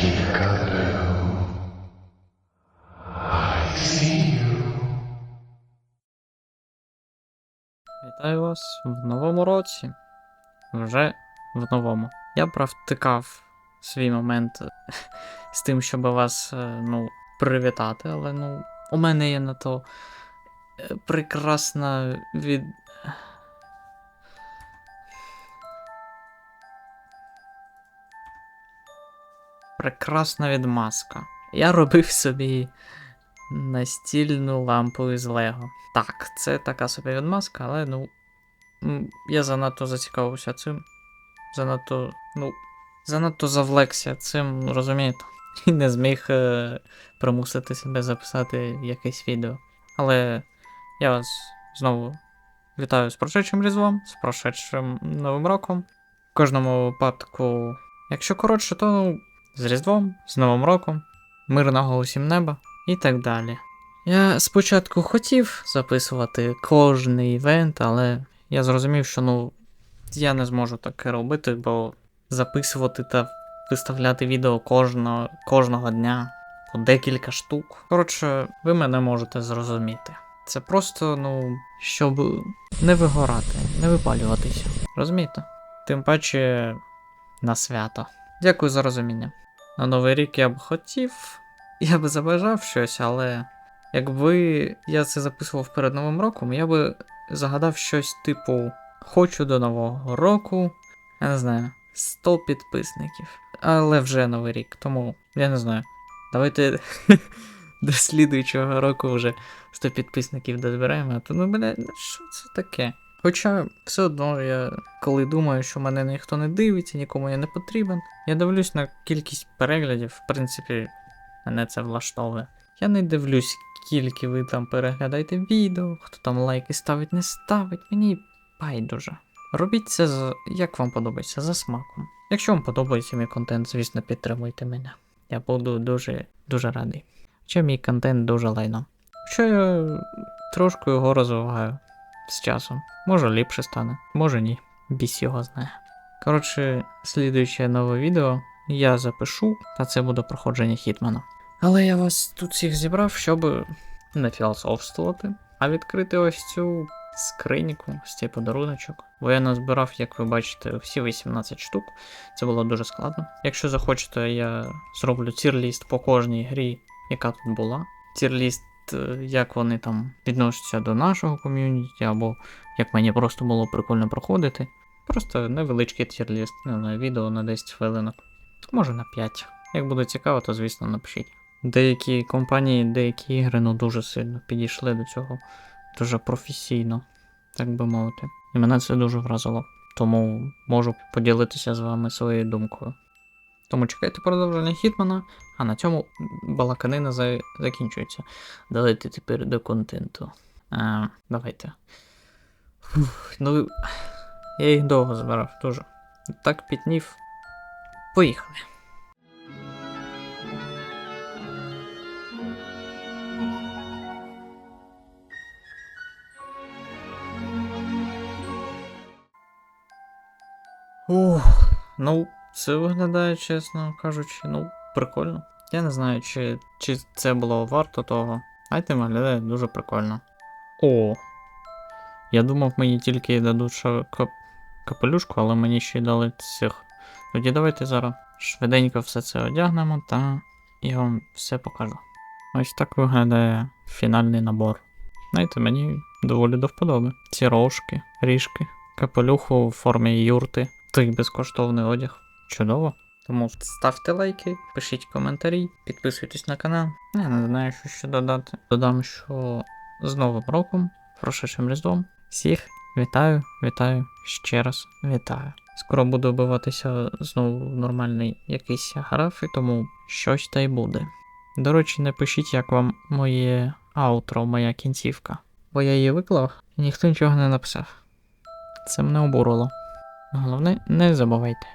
Вітаю вас в новому році. Вже в новому. Я провтикав свій момент е, з тим, щоб вас е, ну, привітати, але ну, у мене є на то е, прекрасна від. Прекрасна відмазка. Я робив собі настільну лампу із Лего. Так, це така собі відмазка, але ну. Я занадто зацікавився цим. Занадто. Ну. Занадто завлекся цим, ну, розумієте? І не зміг е, примусити себе записати якесь відео. Але я вас знову вітаю з прошедшим різдвом, з прошедшим Новим роком. В кожному випадку, якщо коротше, то ну, з Різдвом, з Новим роком, мирного усім неба і так далі. Я спочатку хотів записувати кожний івент, але я зрозумів, що ну я не зможу таке робити, бо записувати та виставляти відео кожного, кожного дня по декілька штук. Коротше, ви мене можете зрозуміти. Це просто, ну, щоб не вигорати, не випалюватися. Розумієте? Тим паче на свято. Дякую за розуміння. На Новий рік я б хотів, я би забажав щось, але якби я це записував перед Новим роком, я би загадав щось типу: Хочу до Нового року, я не знаю, 100 підписників. Але вже Новий рік, тому я не знаю. Давайте до слідуючого року вже 100 підписників дозбираємо, а то ну, бля, ну що це таке? Хоча все одно я коли думаю, що мене ніхто не дивиться, нікому я не потрібен, я дивлюсь на кількість переглядів, в принципі, мене це влаштовує. Я не дивлюсь, скільки ви там переглядаєте відео, хто там лайки ставить, не ставить, мені байдуже. Робіть це з як вам подобається, за смаком. Якщо вам подобається мій контент, звісно, підтримуйте мене. Я буду дуже дуже радий. Хоча мій контент дуже лайно. Що я трошки його розвиваю з часом. Може ліпше стане, може ні. Біс його знає. Коротше, слідуюче нове відео я запишу, та це буде проходження Хітмана. Але я вас тут всіх зібрав, щоб не філософствувати, а відкрити ось цю скриньку, ось цей подаруночок. Бо я назбирав, як ви бачите, всі 18 штук. Це було дуже складно. Якщо захочете, я зроблю тірліст по кожній грі, яка тут була. Тірліст, е, як вони там відносяться до нашого ком'юніті, або як мені просто було прикольно проходити. Просто невеличкий тірліст, не відео на 10 хвилинок. Може на 5. Як буде цікаво, то звісно напишіть. Деякі компанії, деякі ігри ну дуже сильно підійшли до цього дуже професійно, так би мовити. І мене це дуже вразило. Тому можу поділитися з вами своєю думкою. Тому чекайте продовження Хітмана, а на цьому балаканина за... закінчується. Давайте тепер до контенту. А, давайте. Фух, ну, я їх довго збирав, дуже. Так пітнів. Поїхали. Ух, ну, це виглядає, чесно кажучи, ну, прикольно. Я не знаю, чи, чи це було варто того. Айтем виглядає дуже прикольно. О. Я думав, мені тільки дадуть кап... капелюшку, але мені ще й дали цих. Тоді давайте зараз швиденько все це одягнемо та я вам все покажу. Ось так виглядає фінальний набор. Знаєте, мені доволі до вподоби. Ці рожки, ріжки, капелюху в формі юрти, той безкоштовний одяг. Чудово. Тому ставте лайки, пишіть коментарі, підписуйтесь на канал. Я не знаю, що ще додати. Додам, що з Новим роком, прошедшим різдвом. Всіх вітаю, вітаю, ще раз вітаю. Скоро буду вбиватися знову в нормальний якийсь графік, тому щось та й буде. До речі, напишіть, як вам моє аутро, моя кінцівка. Бо я її виклав і ніхто нічого не написав. Це мене обурило. Головне, не забувайте,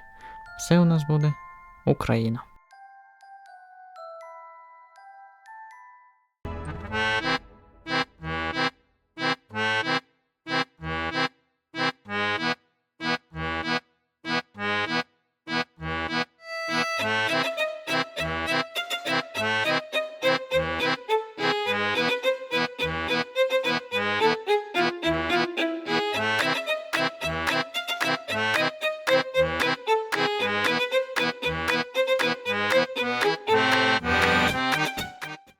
все у нас буде Україна.